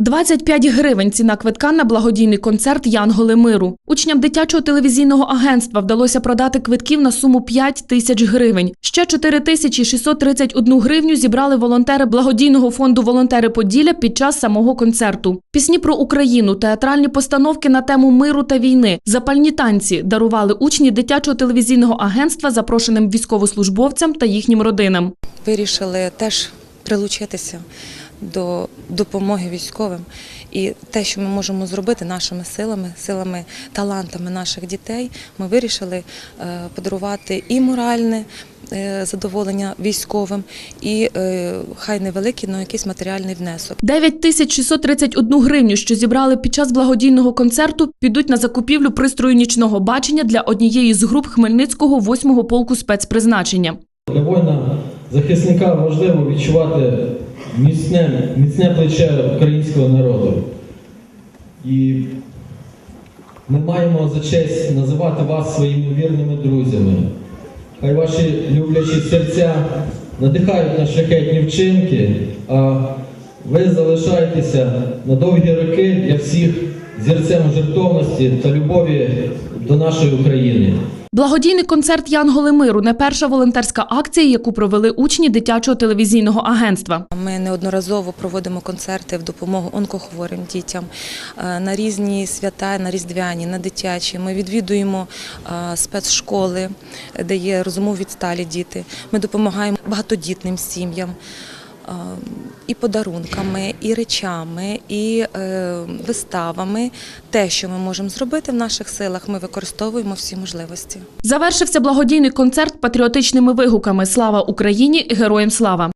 25 гривень ціна квитка на благодійний концерт Янголи миру. Учням дитячого телевізійного агентства вдалося продати квитків на суму 5 тисяч гривень. Ще 4 тисячі 631 гривню зібрали волонтери благодійного фонду Волонтери Поділля під час самого концерту. Пісні про Україну, театральні постановки на тему миру та війни, запальні танці дарували учні дитячого телевізійного агентства запрошеним військовослужбовцям та їхнім родинам. вирішили теж прилучитися до допомоги військовим. І те, що ми можемо зробити нашими силами, силами, талантами наших дітей, ми вирішили е, подарувати і моральне е, задоволення військовим, і е, хай невеликий, але якийсь матеріальний внесок. 9 тисяч 631 гривню, що зібрали під час благодійного концерту, підуть на закупівлю пристрою нічного бачення для однієї з груп Хмельницького 8-го полку спецпризначення. Для воїна захисника важливо відчувати міцне, міцне плече українського народу. І ми маємо за честь називати вас своїми вірними друзями. Хай ваші люблячі серця надихають на шляхетні вчинки, а ви залишаєтеся на довгі роки для всіх зірцем жертовності та любові до нашої України. Благодійний концерт Янголи миру не перша волонтерська акція, яку провели учні дитячого телевізійного агентства. Ми неодноразово проводимо концерти в допомогу онкохворим дітям е, на різні свята, на різдвяні, на дитячі. Ми відвідуємо е, спецшколи, де є розумово відсталі діти. Ми допомагаємо багатодітним сім'ям. Е, І подарунками, і речами, і е, виставами. Те, що ми можемо зробити в наших силах, ми використовуємо всі можливості. Завершився благодійний концерт патріотичними вигуками Слава Україні! Героям слава!